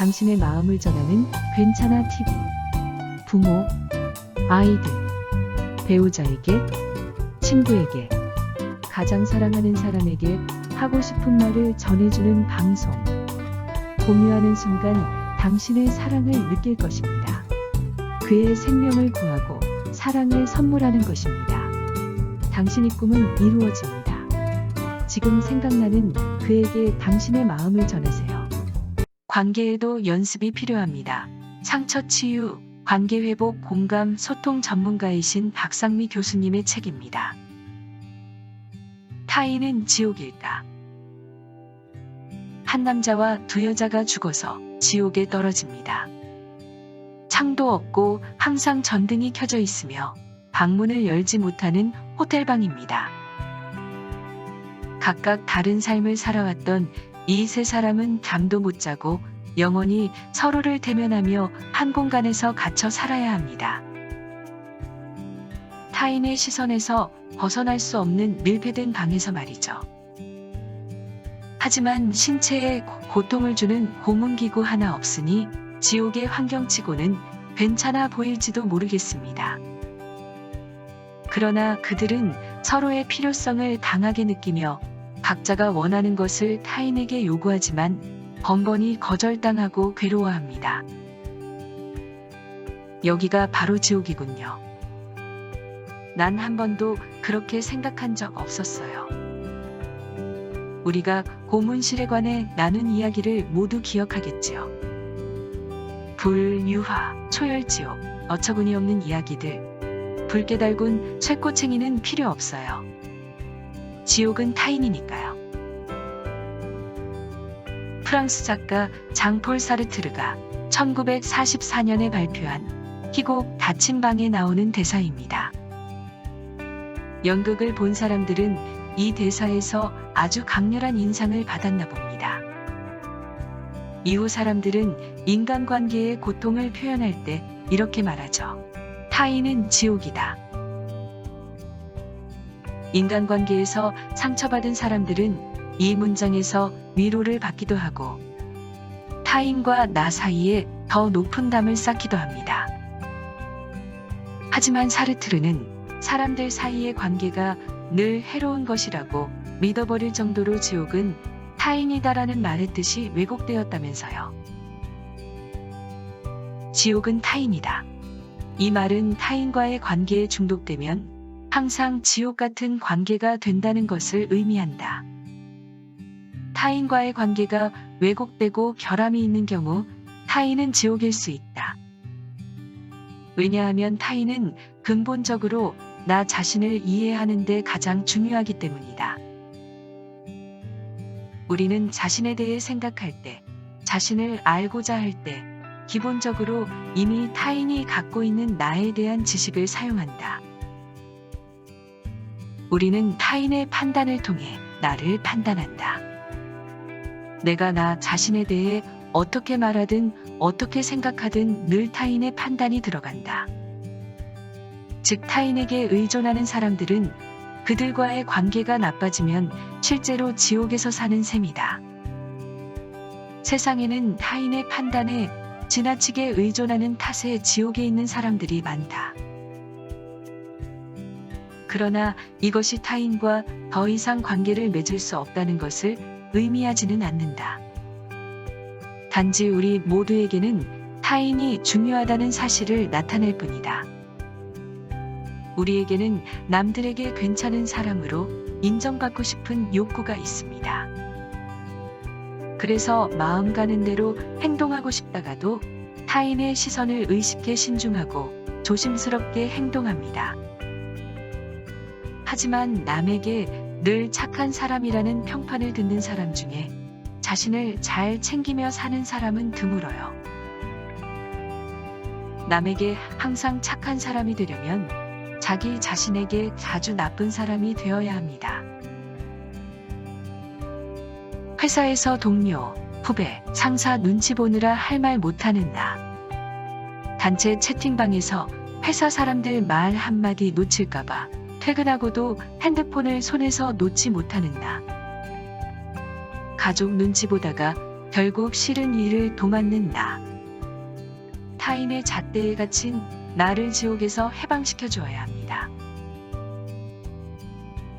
당신의 마음을 전하는 괜찮아 TV. 부모, 아이들, 배우자에게, 친구에게, 가장 사랑하는 사람에게 하고 싶은 말을 전해주는 방송. 공유하는 순간 당신의 사랑을 느낄 것입니다. 그의 생명을 구하고 사랑을 선물하는 것입니다. 당신의 꿈은 이루어집니다. 지금 생각나는 그에게 당신의 마음을 전하세요. 관계에도 연습이 필요합니다. 상처 치유, 관계 회복, 공감, 소통 전문가이신 박상미 교수님의 책입니다. 타인은 지옥일까? 한 남자와 두 여자가 죽어서 지옥에 떨어집니다. 창도 없고 항상 전등이 켜져 있으며 방문을 열지 못하는 호텔방입니다. 각각 다른 삶을 살아왔던 이 세 사람은 잠도 못 자고 영원히 서로를 대면하며 한 공간에서 갇혀 살아야 합니다. 타인의 시선에서 벗어날 수 없는 밀폐된 방에서 말이죠. 하지만 신체에 고- 고통을 주는 고문기구 하나 없으니 지옥의 환경치고는 괜찮아 보일지도 모르겠습니다. 그러나 그들은 서로의 필요성을 강하게 느끼며 각자가 원하는 것을 타인에게 요구하지만 번번이 거절당하고 괴로워합니다. 여기가 바로 지옥이군요. 난 한 번도 그렇게 생각한 적 없었어요. 우리가 고문실에 관해 나눈 이야기를 모두 기억하겠지요. 불, 유화, 초열지옥, 어처구니 없는 이야기들. 붉게 달군 쇠꼬챙이는 필요 없어요. 지옥은 타인이니까요. 프랑스 작가 장폴 사르트르가 1944년에 발표한 희곡 닫힌 방에 나오는 대사입니다. 연극을 본 사람들은 이 대사에서 아주 강렬한 인상을 받았나 봅니다. 이후 사람들은 인간관계의 고통을 표현할 때 이렇게 말하죠. 타인은 지옥이다. 인간관계에서 상처받은 사람들은 이 문장에서 위로를 받기도 하고 타인과 나 사이에 더 높은 담을 쌓기도 합니다. 하지만 사르트르는 사람들 사이의 관계가 늘 해로운 것이라고 믿어버릴 정도로 지옥은 타인이다라는 말의 뜻이 왜곡되었다면서요. 지옥은 타인이다. 이 말은 타인과의 관계에 중독되면 항상 지옥 같은 관계가 된다는 것을 의미한다. 타인과의 관계가 왜곡되고 결함이 있는 경우 타인은 지옥일 수 있다. 왜냐하면 타인은 근본적으로 나 자신을 이해하는데 가장 중요하기 때문이다. 우리는 자신에 대해 생각할 때, 자신을 알고자 할 때, 기본적으로 이미 타인이 갖고 있는 나에 대한 지식을 사용한다. 우리는 타인의 판단을 통해 나를 판단한다. 내가 나 자신에 대해 어떻게 말하든 어떻게 생각하든 늘 타인의 판단이 들어간다. 즉 타인에게 의존하는 사람들은 그들과의 관계가 나빠지면 실제로 지옥에서 사는 셈이다. 세상에는 타인의 판단에 지나치게 의존하는 탓에 지옥에 있는 사람들이 많다. 그러나 이것이 타인과 더 이상 관계를 맺을 수 없다는 것을 의미하지는 않는다. 단지 우리 모두에게는 타인이 중요하다는 사실을 나타낼 뿐이다. 우리에게는 남들에게 괜찮은 사람으로 인정받고 싶은 욕구가 있습니다. 그래서 마음 가는 대로 행동하고 싶다가도 타인의 시선을 의식해 신중하고 조심스럽게 행동합니다. 하지만 남에게 늘 착한 사람이라는 평판을 듣는 사람 중에 자신을 잘 챙기며 사는 사람은 드물어요. 남에게 항상 착한 사람이 되려면 자기 자신에게 자주 나쁜 사람이 되어야 합니다. 회사에서 동료, 후배, 상사 눈치 보느라 할 말 못하는 나. 단체 채팅방에서 회사 사람들 말 한마디 놓칠까봐 퇴근하고도 핸드폰을 손에서 놓지 못하는 나. 가족 눈치 보다가 결국 싫은 일을 도맡는 나. 타인의 잣대에 갇힌 나를 지옥에서 해방시켜 주어야 합니다.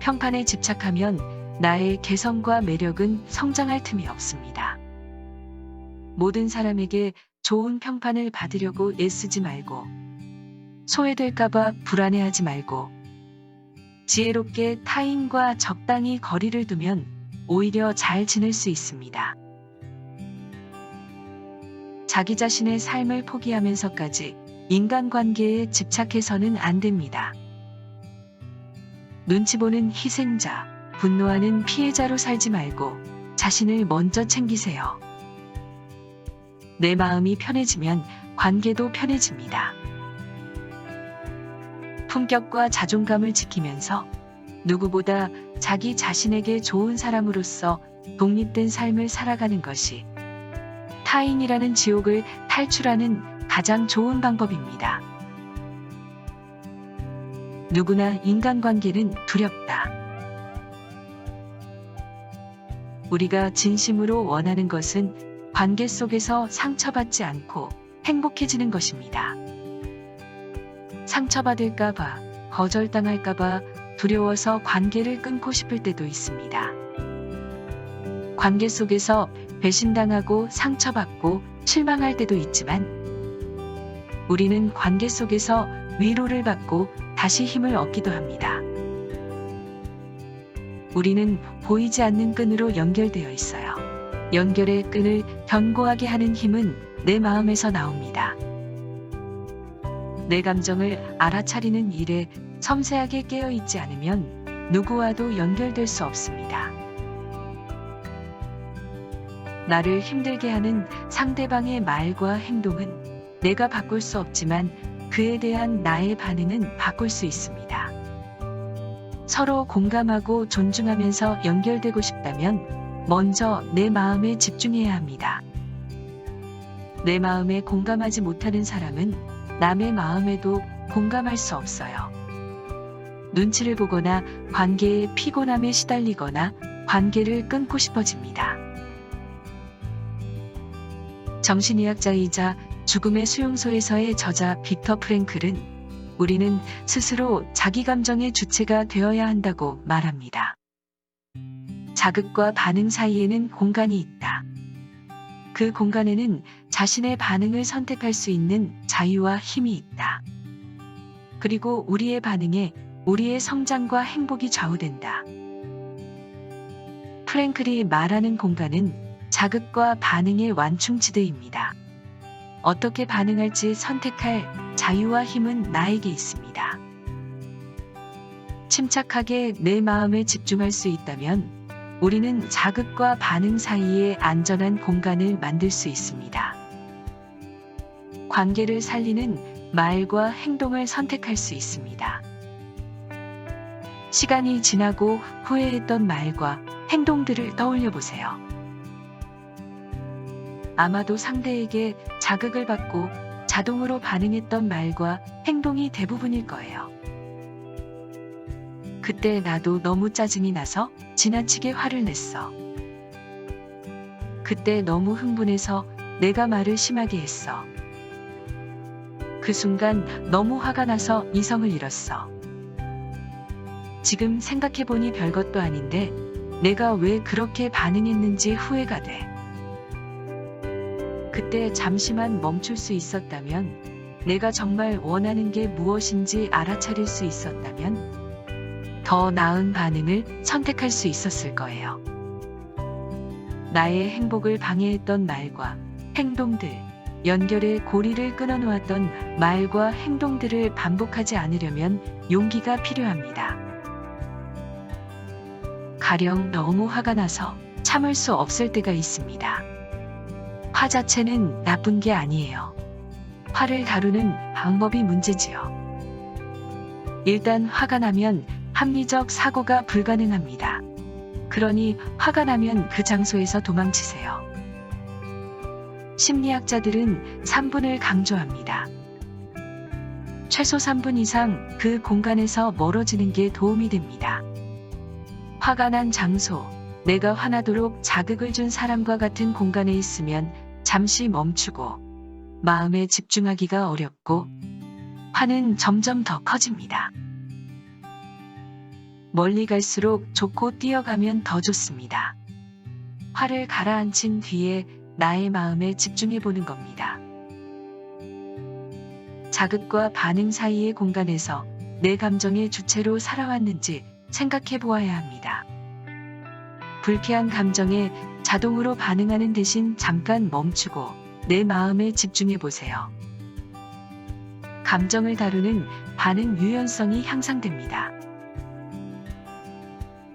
평판에 집착하면 나의 개성과 매력은 성장할 틈이 없습니다. 모든 사람에게 좋은 평판을 받으려고 애쓰지 말고 소외될까봐 불안해하지 말고 지혜롭게 타인과 적당히 거리를 두면 오히려 잘 지낼 수 있습니다. 자기 자신의 삶을 포기하면서까지 인간관계에 집착해서는 안 됩니다. 눈치 보는 희생자, 분노하는 피해자로 살지 말고 자신을 먼저 챙기세요. 내 마음이 편해지면 관계도 편해집니다. 품격과 자존감을 지키면서 누구보다 자기 자신에게 좋은 사람으로서 독립된 삶을 살아가는 것이 타인이라는 지옥을 탈출하는 가장 좋은 방법입니다. 누구나 인간관계는 두렵다. 우리가 진심으로 원하는 것은 관계 속에서 상처받지 않고 행복해지는 것입니다. 상처받을까봐, 거절당할까봐 두려워서 관계를 끊고 싶을 때도 있습니다. 관계 속에서 배신당하고 상처받고 실망할 때도 있지만 우리는 관계 속에서 위로를 받고 다시 힘을 얻기도 합니다. 우리는 보이지 않는 끈으로 연결되어 있어요. 연결의 끈을 견고하게 하는 힘은 내 마음에서 나옵니다. 내 감정을 알아차리는 일에 섬세하게 깨어 있지 않으면 누구와도 연결될 수 없습니다. 나를 힘들게 하는 상대방의 말과 행동은 내가 바꿀 수 없지만 그에 대한 나의 반응은 바꿀 수 있습니다. 서로 공감하고 존중하면서 연결되고 싶다면 먼저 내 마음에 집중해야 합니다. 내 마음에 공감하지 못하는 사람은 남의 마음에도 공감할 수 없어요. 눈치를 보거나 관계의 피곤함에 시달리거나 관계를 끊고 싶어집니다. 정신의학자이자 죽음의 수용소에서의 저자 빅터 프랭클은 우리는 스스로 자기 감정의 주체가 되어야 한다고 말합니다. 자극과 반응 사이에는 공간이 있다. 그 공간에는 자신의 반응을 선택할 수 있는 자유와 힘이 있다. 그리고 우리의 반응에 우리의 성장과 행복이 좌우된다. 프랭클이 말하는 공간은 자극과 반응의 완충지대입니다. 어떻게 반응할지 선택할 자유와 힘은 나에게 있습니다. 침착하게 내 마음에 집중할 수 있다면 우리는 자극과 반응 사이에 안전한 공간을 만들 수 있습니다. 관계를 살리는 말과 행동을 선택할 수 있습니다. 시간이 지나고 후회했던 말과 행동들을 떠올려 보세요. 아마도 상대에게 자극을 받고 자동으로 반응했던 말과 행동이 대부분일 거예요. 그때 나도 너무 짜증이 나서 지나치게 화를 냈어. 그때 너무 흥분해서 내가 말을 심하게 했어. 그 순간 너무 화가 나서 이성을 잃었어. 지금 생각해보니 별것도 아닌데 내가 왜 그렇게 반응했는지 후회가 돼. 그때 잠시만 멈출 수 있었다면, 내가 정말 원하는 게 무엇인지 알아차릴 수 있었다면, 더 나은 반응을 선택할 수 있었을 거예요. 나의 행복을 방해했던 말과 행동들, 연결의 고리를 끊어놓았던 말과 행동들을 반복하지 않으려면 용기가 필요합니다. 가령 너무 화가 나서 참을 수 없을 때가 있습니다. 화 자체는 나쁜 게 아니에요. 화를 다루는 방법이 문제지요. 일단 화가 나면 합리적 사고가 불가능합니다. 그러니 화가 나면 그 장소에서 도망치세요. 심리학자들은 3분을 강조합니다. 최소 3분 이상 그 공간에서 멀어지는 게 도움이 됩니다. 화가 난 장소, 내가 화나도록 자극을 준 사람과 같은 공간에 있으면 잠시 멈추고 마음에 집중하기가 어렵고 화는 점점 더 커집니다. 멀리 갈수록 좋고 뛰어가면 더 좋습니다. 화를 가라앉힌 뒤에 나의 마음에 집중해 보는 겁니다. 자극과 반응 사이의 공간에서 내 감정의 주체로 살아왔는지 생각해 보아야 합니다. 불쾌한 감정에 자동으로 반응하는 대신 잠깐 멈추고 내 마음에 집중해 보세요. 감정을 다루는 반응 유연성이 향상됩니다.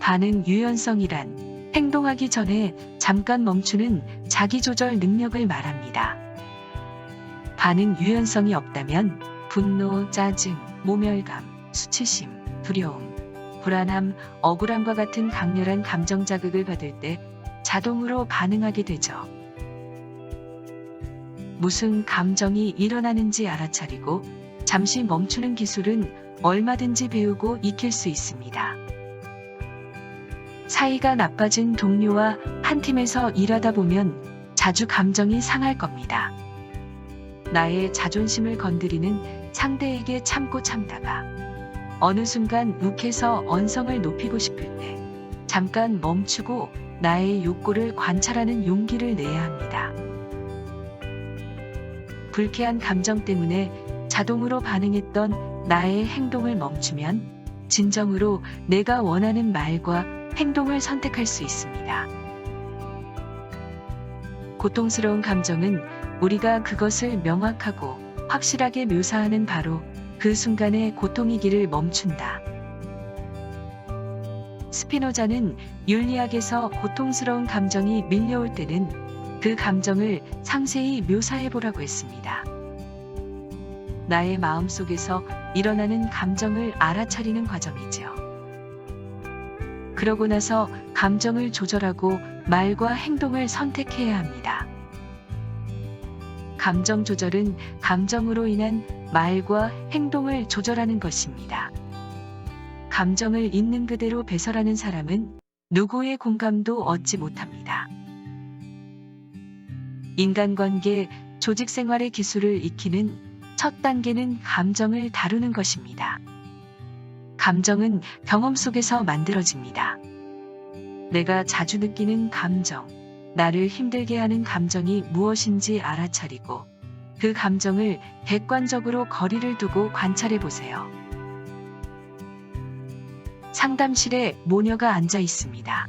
반응 유연성이란 행동하기 전에 잠깐 멈추는 자기조절 능력을 말합니다. 반응 유연성이 없다면 분노, 짜증, 모멸감, 수치심, 두려움, 불안함, 억울함과 같은 강렬한 감정 자극을 받을 때 자동으로 반응하게 되죠. 무슨 감정이 일어나는지 알아차리고 잠시 멈추는 기술은 얼마든지 배우고 익힐 수 있습니다. 사이가 나빠진 동료와 한 팀에서 일하다 보면 자주 감정이 상할 겁니다. 나의 자존심을 건드리는 상대에게 참고 참다가 어느 순간 욱해서 언성을 높이고 싶을 때 잠깐 멈추고 나의 욕구를 관찰하는 용기를 내야 합니다. 불쾌한 감정 때문에 자동으로 반응했던 나의 행동을 멈추면 진정으로 내가 원하는 말과 행동을 선택할 수 있습니다. 고통스러운 감정은 우리가 그것을 명확하고 확실하게 묘사하는 바로 그 순간의 고통이기를 멈춘다. 스피노자는 윤리학에서 고통스러운 감정이 밀려올 때는 그 감정을 상세히 묘사해 보라고 했습니다. 나의 마음 속에서 일어나는 감정을 알아차리는 과정이지요. 그러고 나서 감정을 조절하고 말과 행동을 선택해야 합니다. 감정 조절은 감정으로 인한 말과 행동을 조절하는 것입니다. 감정을 있는 그대로 배설하는 사람은 누구의 공감도 얻지 못합니다. 인간관계, 조직 생활의 기술을 익히는 첫 단계는 감정을 다루는 것입니다. 감정은 경험 속에서 만들어집니다. 내가 자주 느끼는 감정, 나를 힘들게 하는 감정이 무엇인지 알아차리고 그 감정을 객관적으로 거리를 두고 관찰해 보세요. 상담실에 모녀가 앉아 있습니다.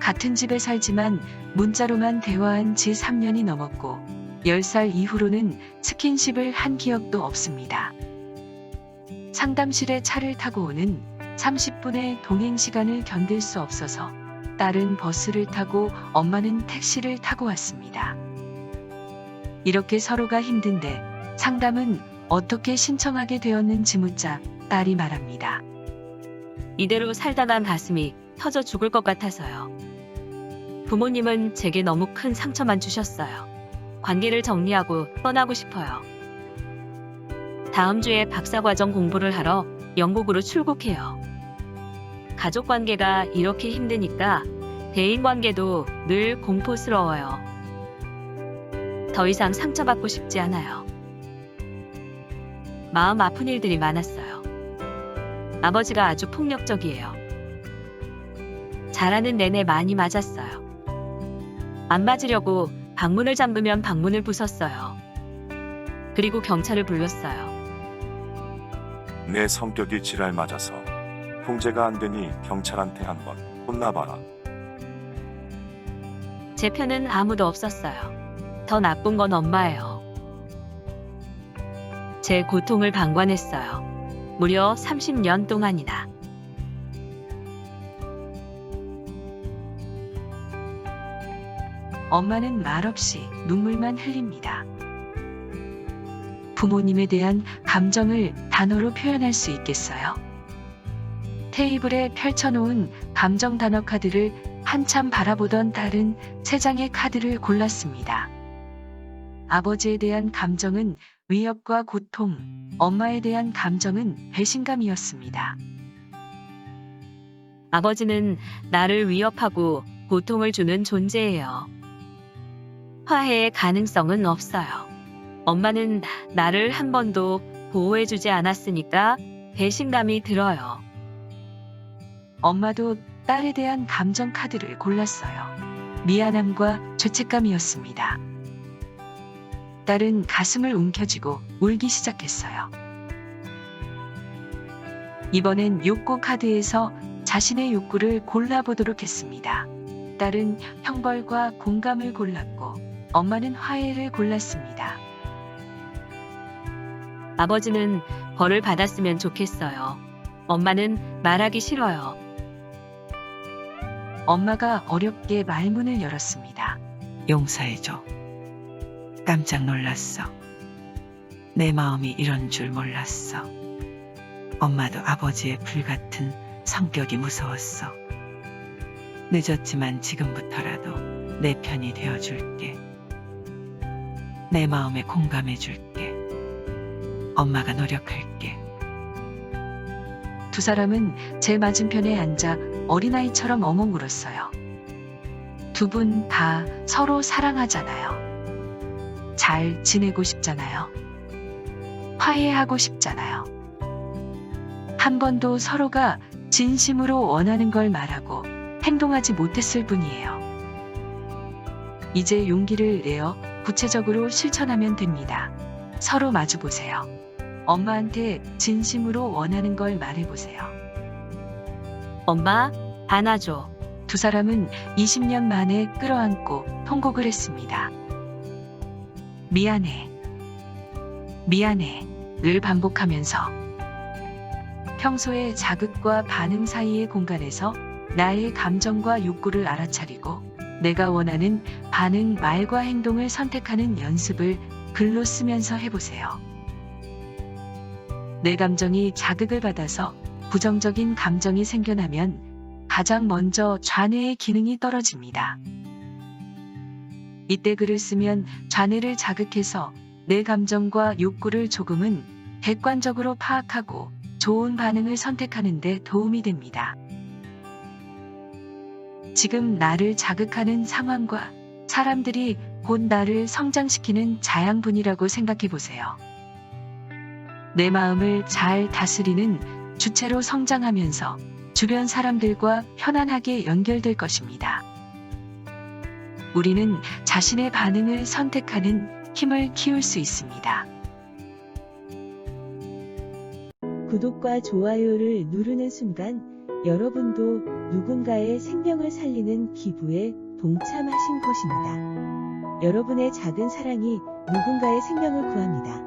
같은 집에 살지만 문자로만 대화한 지 3년이 넘었고 10살 이후로는 스킨십을 한 기억도 없습니다. 상담실에 차를 타고 오는 30분의 동행 시간을 견딜 수 없어서 딸은 버스를 타고 엄마는 택시를 타고 왔습니다. 이렇게 서로가 힘든데 상담은 어떻게 신청하게 되었는지 묻자 딸이 말합니다. 이대로 살다간 가슴이 터져 죽을 것 같아서요. 부모님은 제게 너무 큰 상처만 주셨어요. 관계를 정리하고 떠나고 싶어요. 다음 주에 박사과정 공부를 하러 영국으로 출국해요. 가족 관계가 이렇게 힘드니까 대인 관계도 늘 공포스러워요. 더 이상 상처받고 싶지 않아요. 마음 아픈 일들이 많았어요. 아버지가 아주 폭력적이에요. 자라는 내내 많이 맞았어요. 안 맞으려고 방문을 잠그면 방문을 부쉈어요. 그리고 경찰을 불렀어요. 내 성격이 지랄 맞아서 통제가 안 되니 경찰한테 한번 혼나봐라. 제 편은 아무도 없었어요. 더 나쁜 건 엄마예요. 제 고통을 방관했어요. 무려 30년 동안이나. 엄마는 말없이 눈물만 흘립니다. 부모님에 대한 감정을 단어로 표현할 수 있겠어요? 테이블에 펼쳐놓은 감정 단어 카드를 한참 바라보던 딸은 세 장의 카드를 골랐습니다. 아버지에 대한 감정은 위협과 고통, 엄마에 대한 감정은 배신감이었습니다. 아버지는 나를 위협하고 고통을 주는 존재예요. 화해의 가능성은 없어요. 엄마는 나를 한 번도 보호해주지 않았으니까 배신감이 들어요. 엄마도 딸에 대한 감정 카드를 골랐어요. 미안함과 죄책감이었습니다. 딸은 가슴을 움켜쥐고 울기 시작했어요. 이번엔 욕구 카드에서 자신의 욕구를 골라보도록 했습니다. 딸은 형벌과 공감을 골랐고 엄마는 화해를 골랐습니다. 아버지는 벌을 받았으면 좋겠어요. 엄마는 말하기 싫어요. 엄마가 어렵게 말문을 열었습니다. 용서해줘. 깜짝 놀랐어. 내 마음이 이런 줄 몰랐어. 엄마도 아버지의 불같은 성격이 무서웠어. 늦었지만 지금부터라도 내 편이 되어줄게. 내 마음에 공감해줄게. 엄마가 노력할게. 두 사람은 제 맞은편에 앉아 어린아이처럼 엉엉 울었어요. 두 분 다 서로 사랑하잖아요. 잘 지내고 싶잖아요. 화해하고 싶잖아요. 한 번도 서로가 진심으로 원하는 걸 말하고 행동하지 못했을 뿐이에요. 이제 용기를 내어 구체적으로 실천하면 됩니다. 서로 마주 보세요. 엄마한테 진심으로 원하는 걸 말해보세요. 엄마, 안아줘. 두 사람은 20년 만에 끌어안고 통곡을 했습니다. 미안해. 미안해. 를 반복하면서 평소의 자극과 반응 사이의 공간에서 나의 감정과 욕구를 알아차리고 내가 원하는 반응, 말과 행동을 선택하는 연습을 글로 쓰면서 해보세요. 내 감정이 자극을 받아서 부정적인 감정이 생겨나면 가장 먼저 좌뇌의 기능이 떨어집니다. 이때 글을 쓰면 좌뇌를 자극해서 내 감정과 욕구를 조금은 객관적으로 파악하고 좋은 반응을 선택하는 데 도움이 됩니다. 지금 나를 자극하는 상황과 사람들이 곧 나를 성장시키는 자양분이라고 생각해 보세요. 내 마음을 잘 다스리는 주체로 성장하면서 주변 사람들과 편안하게 연결될 것입니다. 우리는 자신의 반응을 선택하는 힘을 키울 수 있습니다. 구독과 좋아요를 누르는 순간 여러분도 누군가의 생명을 살리는 기부에 동참하신 것입니다. 여러분의 작은 사랑이 누군가의 생명을 구합니다.